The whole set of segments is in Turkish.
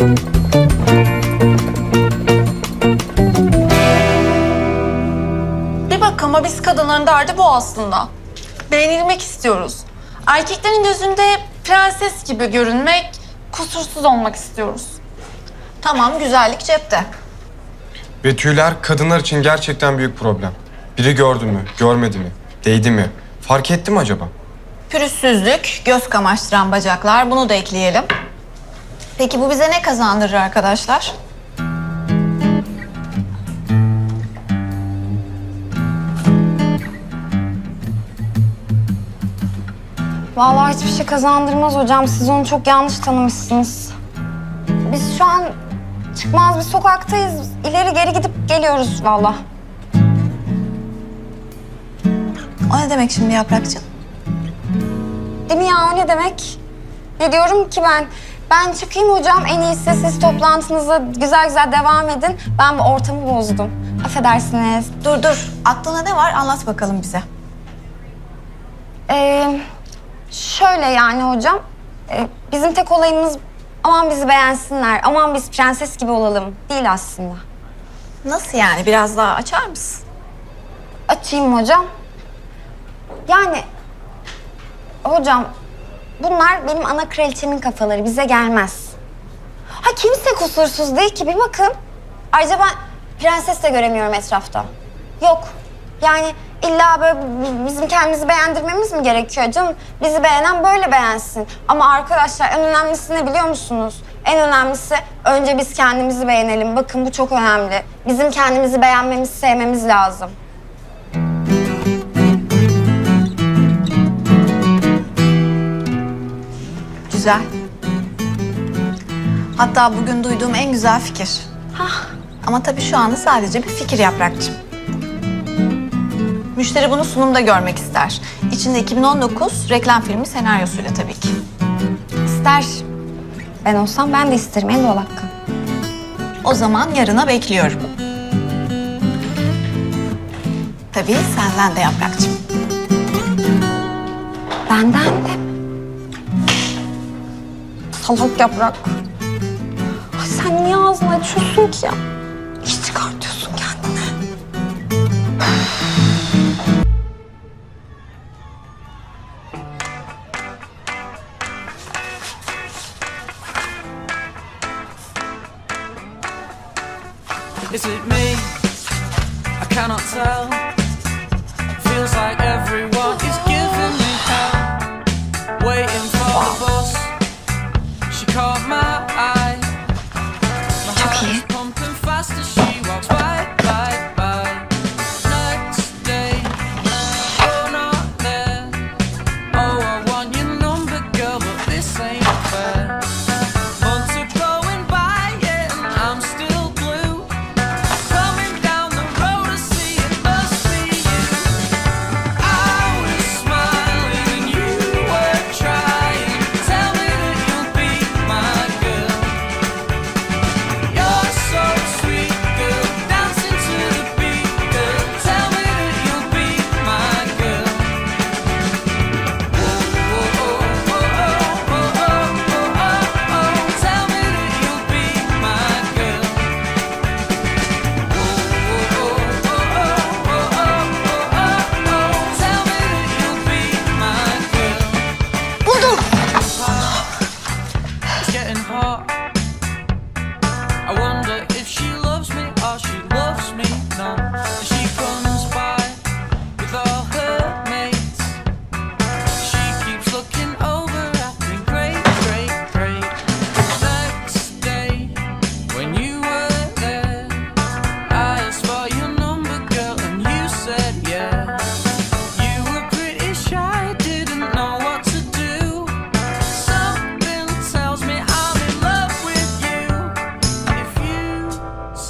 Bir bak ama biz kadınların derdi bu aslında. Beğenilmek istiyoruz. Erkeklerin gözünde prenses gibi görünmek, kusursuz olmak istiyoruz. Tamam güzellik cepte. Ve tüyler kadınlar için gerçekten büyük problem. Biri gördü mü, görmedi mi, değdi mi, fark etti mi acaba? Pürüzsüzlük, göz kamaştıran bacaklar bunu da ekleyelim. Peki bu bize ne kazandırır arkadaşlar? Vallahi hiçbir şey kazandırmaz hocam. Siz onu çok yanlış tanımışsınız. Biz şu an çıkmaz bir sokaktayız. İleri geri gidip geliyoruz vallahi. O ne demek şimdi Yaprakçığım? Değil mi ya o ne demek? Ne diyorum ki ben? Ben çıkayım hocam en iyisi siz toplantınıza güzel güzel devam edin. Ben bu ortamı bozdum. Affedersiniz. Dur dur. Aklına ne var? Anlat bakalım bize. Ee, şöyle yani hocam. e, bizim tek olayımız aman bizi beğensinler, aman biz prenses gibi olalım değil aslında. Nasıl yani? Biraz daha açar mısın? Açayım hocam. Yani hocam bunlar benim ana kraliçemin kafaları bize gelmez. Ha kimse kusursuz değil ki bir bakın. Ayrıca ben prenses de göremiyorum etrafta. Yok. Yani illa böyle bi- bizim kendimizi beğendirmemiz mi gerekiyor canım? Bizi beğenen böyle beğensin. Ama arkadaşlar en önemlisi ne biliyor musunuz? En önemlisi önce biz kendimizi beğenelim. Bakın bu çok önemli. Bizim kendimizi beğenmemiz, sevmemiz lazım. Güzel. Hatta bugün duyduğum en güzel fikir. Hah. Ama tabii şu anda sadece bir fikir Yaprakçığım. Müşteri bunu sunumda görmek ister. İçinde 2019 reklam filmi senaryosuyla tabii ki. İster. Ben olsam ben de isterim. En doğal hakkı. O zaman yarına bekliyorum. Tabii senden de Yaprakçığım. Benden de. Salak yaprak. Ay sen niye ağzını açıyorsun ki?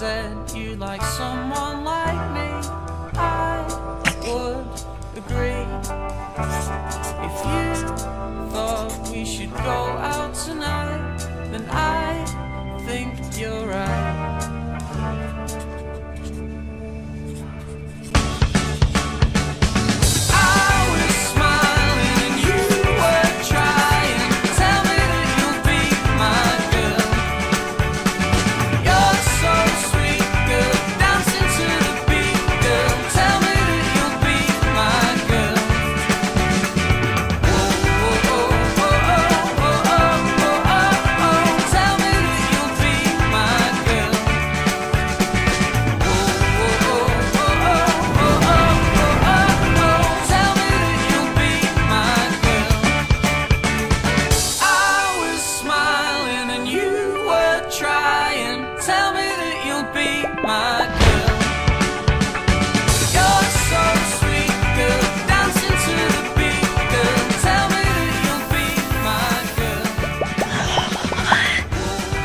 Said you like someone like me, I would agree. If you thought we should go out tonight, then I think you're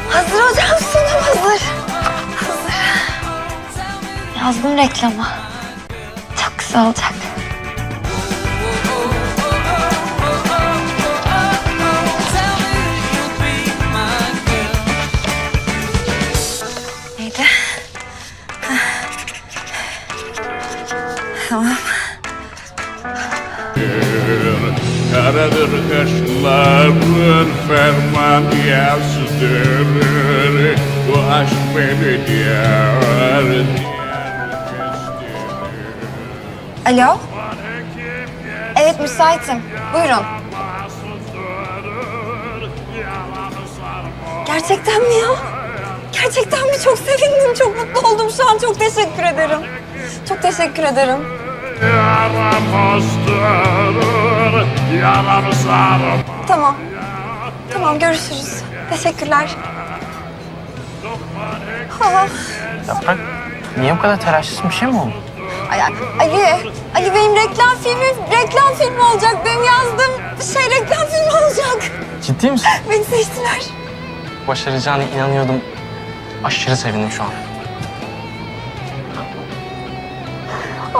Hazır hocam sunum hazır. Yazdım reklama. Çok güzel olacak. Kaşların ferman yazdır Bu aşk beni diğer Alo? Evet müsaitim. Buyurun. Gerçekten mi ya? Gerçekten mi? Çok sevindim, çok mutlu oldum şu an. Çok teşekkür ederim. Çok teşekkür ederim. Yaram yaram Tamam. Tamam görüşürüz. Teşekkürler. Ah, Yaprak, niye bu kadar telaşlısın? Bir şey mi oldu? Ay, Ali, Ali benim reklam filmi, reklam filmi olacak. Benim yazdığım şey reklam filmi olacak. Ciddi misin? Beni seçtiler. Başaracağına inanıyordum. Aşırı sevindim şu an.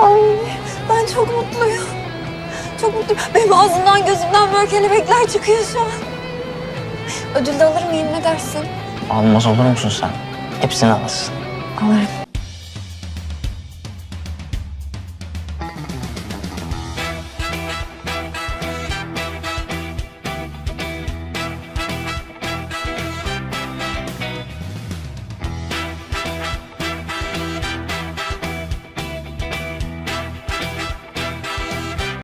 Ay çok mutluyum. Çok mutluyum. Benim ağzımdan gözümden böyle kelebekler çıkıyor şu an. Ödül de alır mıyım ne dersin? Almaz olur musun sen? Hepsini alırsın. Alırım.